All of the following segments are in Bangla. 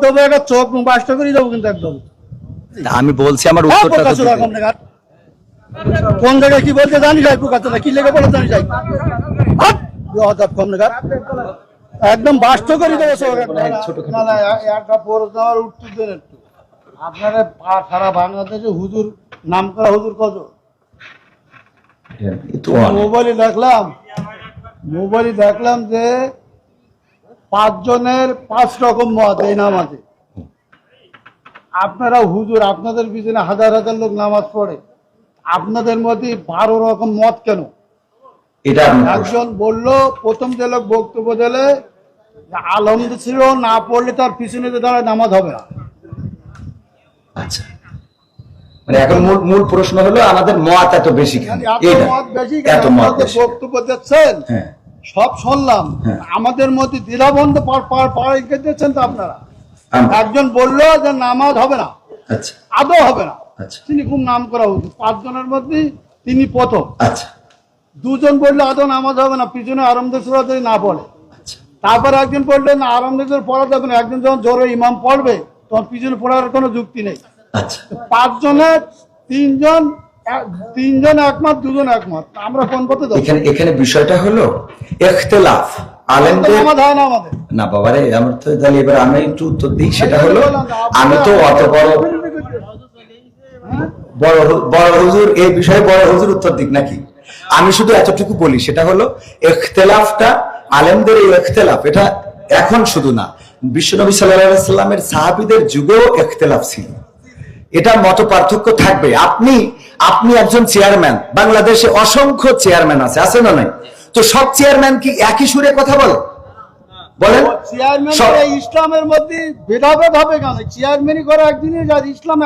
দেবো একটা চোখ মুখ বাসটা করে দেবো কিন্তু একদম। আমি বলছি আমার হ্যাঁ, উত্তরটা। কোন জায়গায় কি বলতে জানি যাই না কি লেগে বলে জানি যাই। কম দেখার। একদম বাস্ত করে দেবো সব একদম। না না একটা প্রশ্ন আমার উত্তর দেন একটু। আপনারা সারা বাংলাদেশে হুজুর নাম করা হুজুর কত? মোবাইলে দেখলাম মোবাইলে দেখলাম যে পাঁচজনের পাঁচ রকম মত এই নামাজে। আপনারা হুজুর আপনাদের পিছনে হাজার হাজার লোক নামাজ পড়ে। আপনাদের মধ্যে বারো রকম মত কেন? এটা একজন বলল প্রথম যে লোক বক্তব্য দিলে আলমদ ছিল না পড়লে তার পিছনে যে দাঁড়ায় নামাজ হবে না। আচ্ছা। মানে এখন মূল মূল প্রশ্ন হলো আমাদের মত এত বেশি কেন? এত মত তো বেশি বক্তব্য দিচ্ছেন হ্যাঁ। সব শুনলাম। হ্যাঁ। আমাদের মধ্যে দ্বিধাবন্ধ পাড়ে দিচ্ছেন তো আপনারা। একজন বলল যে নামাজ হবে না আচ্ছা। আদৌ হবে না। আচ্ছা। তিনি খুব নাম করা উচিত। পাঁচজনের মধ্যে তিনি প্রথম। আচ্ছা। দুজন বললে আদৌ নামাজ হবে না পিছনে আরামদের যদি না পড়ে। তারপর একজন পড়লে না আরামদের পড়া যাবে না। একজন যখন জোরে ইমাম পড়বে তখন পিছনে পড়ার কোনো যুক্তি নেই। পাঁচজনের তিনজন তিনজন একমত দুজন একমত। আমরা কোন পথে এখানে বিষয়টা হলো এখতেলাফ আলেমদের নামাজ না বাবারে আমার তো তাহলে এবার আমি একটু উত্তর দিই সেটা হলো আমি তো অত বড় বড় বড় হুজুর এই বিষয়ে বড় হুজুর উত্তর দিক নাকি? আমি শুধু এতটুকু বলি সেটা হলো এখতেলাফটা আলেমদের এই এখতেলাফ এটা এখন শুধু না বিশ্বনবী সাল্লাহ সাল্লামের সাহাবিদের যুগেও এখতেলাফ ছিল। এটা মত পার্থক্য থাকবে। আপনি আপনি একজন চেয়ারম্যান বাংলাদেশে অসংখ্য চেয়ারম্যান আছে আছে না নাই? তো সব চেয়ারম্যান কি একই সুরে কথা বলে? বলেন। চেয়ারম্যান ইসলামের মধ্যে ভেদাভেদ হবে কেন? চেয়ারম্যানই করে একদিনই ইসলাম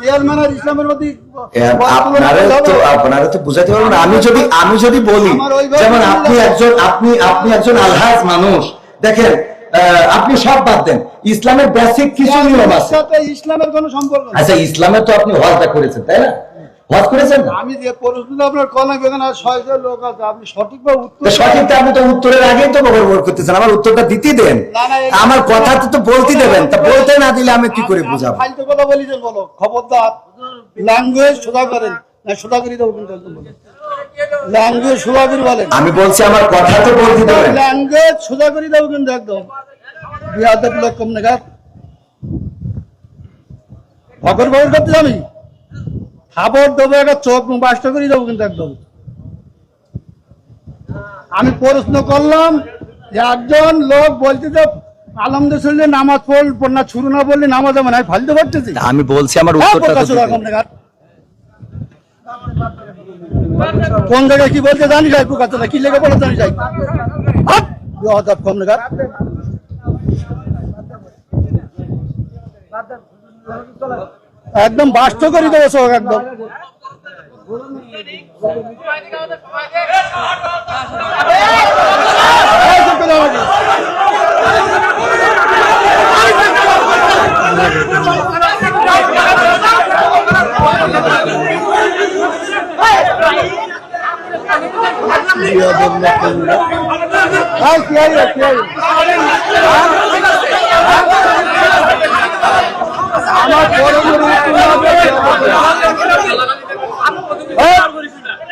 চেয়ারম্যান আর ইসলামের মধ্যে আপনারা তো আপনারা তো বুঝাতে পারবেন আমি যদি আমি যদি বলি যেমন আপনি হবে। একজন আপনি আপনি একজন আলহাজ মানুষ। দেখেন আহ, আপনি সব বাদ দেন। ইসলামের বেসিক কিছু নিয়ম আছে। ইসলামের কোনো সম্পর্ক আচ্ছা ইসলামে তো আপনি হজটা করেছেন তাই না? হজ করেছেন আমি যে প্রশ্নটা আপনার কলা বেগান ছয়জন লোক আছে। আপনি সঠিকভাবে উত্তর সঠিকটা আপনি তো উত্তরের আগেই তো বকর বকর করতেছেন আমার উত্তরটা দিতে দেন। না, না, এটা- আমার কথা তো বলতে দেবেন তা বলতে না দিলে আমি কি করে বুঝাবো? ফালতু কথা বলি যে বলো খবরদার। ল্যাঙ্গুয়েজ সোজা করেন। না সোজা করে দেবো ল্যাঙ্গুয়েজ সোজা করে বলেন। আমি বলছি আমার কথা তো বলতে দেবেন। ল্যাঙ্গুয়েজ সোজা করে কিন্তু একদম। বিয়াদব লোক কম নাগাদ ফকর ফকর করতে আমি? খাবার দেবো একটা চোখ বাসটা করে দেবো কিন্তু একদম আমি প্রশ্ন করলাম যে একজন লোক বলতে তো আলমদের নামাজ পড় না ছুরু না বললে নামাজ আমি ফালতে পারতেছি আমি বলছি আমার হ্যাঁ, উত্তরটা। কোন জায়গায় কি বলতে জানি যাই প্রকাশ কি লেগে বলে জানি যাই! বেয়াদব কম নাগাদ। একদম বাস্ত করে দেবো সব একদম। এই চুপ করে আমাকে। বিয়াদব লোক কম নাগাদ। হ্যাঁ, কি হইল, কি হইল? আমার বড় বড় উত্তর না দিয়ে এই, কে রে? এই, কে রে? হ্যাঁ, খারাপ language বলবি না। খারাপ language বলবি না। এই, খারাপ language বলবি